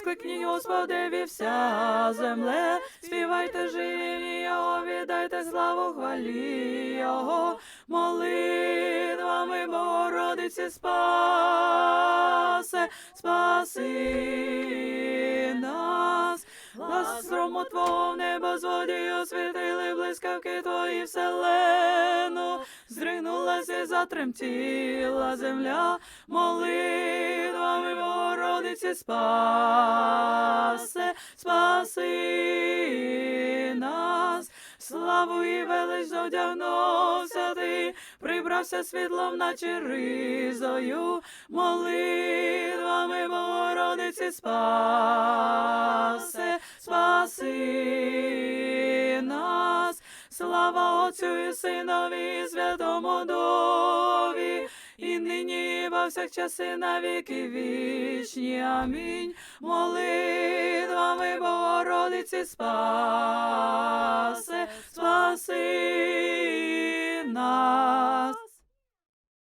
воскликніть Господеві вся земле, співайте живі Його, віддайте славу хвалі Його, молитвами Богородиці спасе, спаси нас. Глас грому Твого в небо зводій освітили блискавки Твої вселену, зринулася затремтіла земля, молитвами Богородиці спасе, спаси нас. Славу і велич зодягнувся ти, прибрався світлом, наче ризою, молитвами Богородиці спасе, спаси нас, слава Отцю і Синові, Святому Духові, і нині, і повсякчас і на віки вічні. Амінь. Молитвами Богородиці спасе, спаси